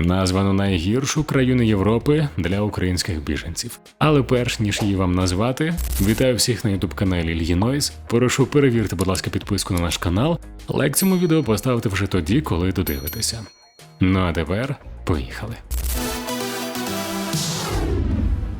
названо найгіршу країну Європи для українських біженців. Але перш ніж її вам назвати, вітаю всіх на ютуб каналі Ільї Прошу перевірте, будь ласка, підписку на наш канал. Лайк цьому відео поставте вже тоді, коли додивитеся. Ну а тепер поїхали.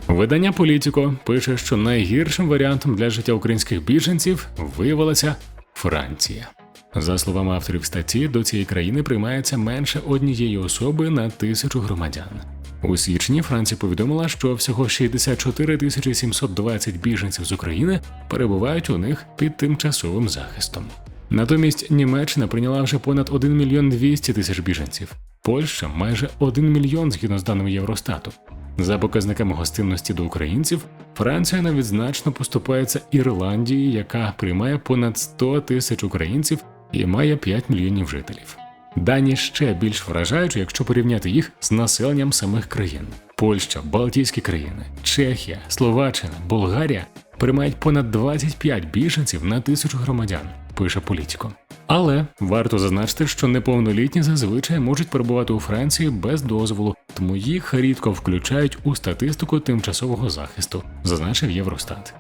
Видання Політіко пише, що найгіршим варіантом для життя українських біженців виявилася Франція. За словами авторів статті, до цієї країни приймається менше однієї особи на тисячу громадян. У січні Франція повідомила, що всього 64 тисячі 720 біженців з України перебувають у них під тимчасовим захистом. Натомість Німеччина прийняла вже понад 1 мільйон 200 тисяч біженців, Польща майже 1 мільйон згідно з даними Євростату. За показниками гостинності до українців, Франція навіть значно поступається Ірландії, яка приймає понад 100 тисяч українців і має 5 мільйонів жителів. Дані ще більш вражаючі, якщо порівняти їх з населенням самих країн: Польща, Балтійські країни, Чехія, Словаччина, Болгарія приймають понад 25 біженців на тисячу громадян, пише Політіко. Але варто зазначити, що неповнолітні зазвичай можуть перебувати у Франції без дозволу, тому їх рідко включають у статистику тимчасового захисту, зазначив Євростат.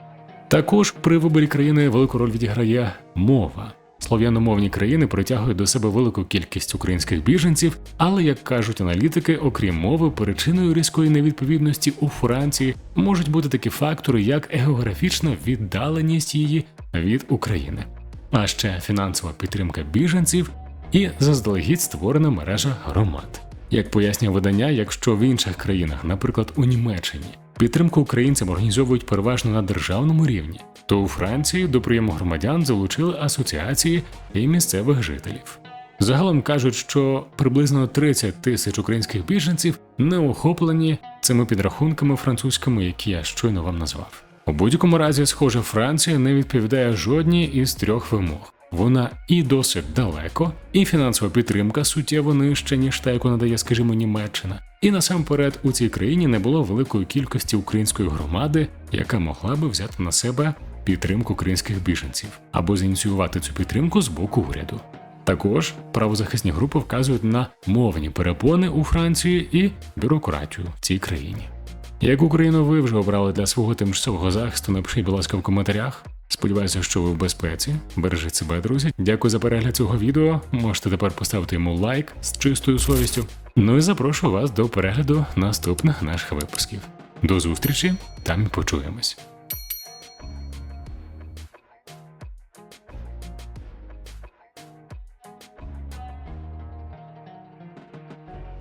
Також при виборі країни велику роль відіграє мова. Слов'яномовні країни притягують до себе велику кількість українських біженців, але, як кажуть аналітики, окрім мови, причиною різкої невідповідності у Франції можуть бути такі фактори, як географічна віддаленість її від України, а ще фінансова підтримка біженців і заздалегідь створена мережа громад. Як пояснює видання, якщо в інших країнах, наприклад у Німеччині, підтримку українцям організовують переважно на державному рівні, то у Франції до прийому громадян залучили асоціації і місцевих жителів. Загалом кажуть, що приблизно 30 тисяч українських біженців не охоплені цими підрахунками французькими, які я щойно вам назвав. У будь-якому разі, схоже, Франція не відповідає жодній із трьох вимог. Вона і досить далеко, і фінансова підтримка суттєво нижча, ніж та, яку надає, скажімо, Німеччина. І насамперед у цій країні не було великої кількості української громади, яка могла би взяти на себе підтримку українських біженців або зініціювати цю підтримку з боку уряду. Також правозахисні групи вказують на мовні перепони у Франції і бюрократію в цій країні. Яку країну ви вже обрали для свого тимчасового захисту? Напишіть, будь ласка, в коментарях. Сподіваюся, що ви в безпеці. Бережіть себе, друзі. Дякую за перегляд цього відео. Можете тепер поставити йому лайк з чистою совістю. Ну і запрошую вас до перегляду наступних наших випусків. До зустрічі, там і почуємось.